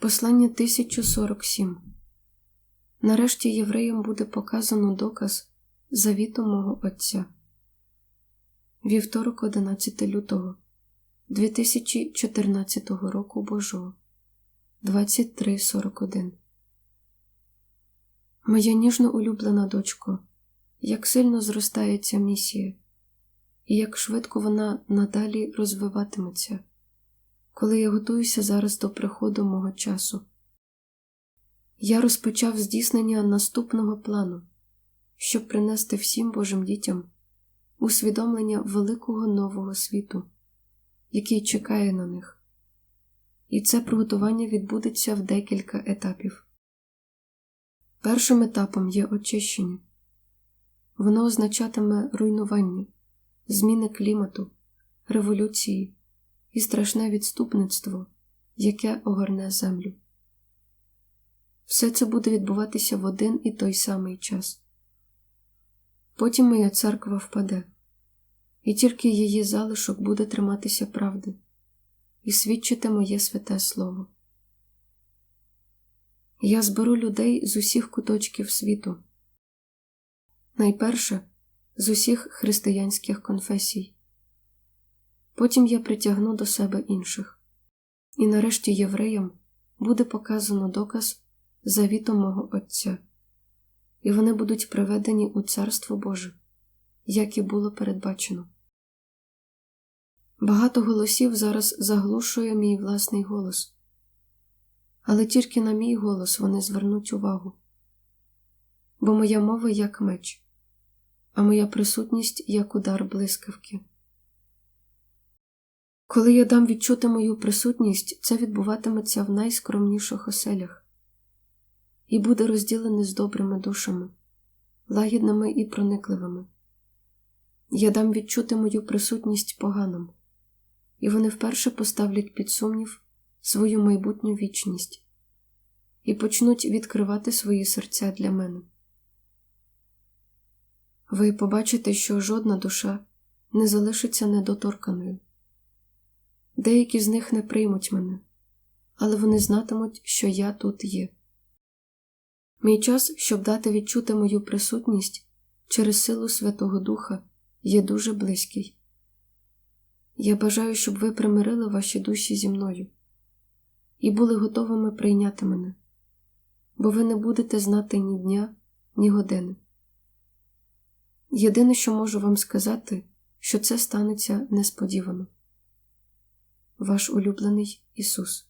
Послання 1047 Нарешті євреям буде показано доказ завіту мого Отця. Вівторок 11 лютого 2014 року Божого. 23.41 Моя ніжно улюблена дочко, як сильно зростає ця місія, і як швидко вона надалі розвиватиметься, коли я готуюся зараз до приходу мого часу. Я розпочав здійснення наступного плану, щоб принести всім Божим дітям усвідомлення великого нового світу, який чекає на них. І це приготування відбудеться в декілька етапів. Першим етапом є очищення. Воно означатиме руйнування, зміни клімату, революції і страшне відступництво, яке огорне землю. Все це буде відбуватися в один і той самий час. Потім моя церква впаде, і тільки її залишок буде триматися правди і свідчити моє святе Слово. Я зберу людей з усіх куточків світу. Найперше з усіх християнських конфесій. Потім я притягну до себе інших, і нарешті євреям буде показано доказ завіту мого Отця, і вони будуть приведені у Царство Боже, як і було передбачено. Багато голосів зараз заглушує мій власний голос, але тільки на мій голос вони звернуть увагу, бо моя мова як меч, а моя присутність як удар блискавки. Коли я дам відчути мою присутність, це відбуватиметься в найскромніших оселях і буде розділене з добрими душами, лагідними і проникливими. Я дам відчути мою присутність поганим, і вони вперше поставлять під сумнів свою майбутню вічність і почнуть відкривати свої серця для мене. Ви побачите, що жодна душа не залишиться недоторканою. Деякі з них не приймуть мене, але вони знатимуть, що я тут є. Мій час, щоб дати відчути мою присутність через силу Святого Духа, є дуже близький. Я бажаю, щоб ви примирили ваші душі зі мною і були готовими прийняти мене, бо ви не будете знати ні дня, ні години. Єдине, що можу вам сказати, що це станеться несподівано. Ваш улюблений Ісус.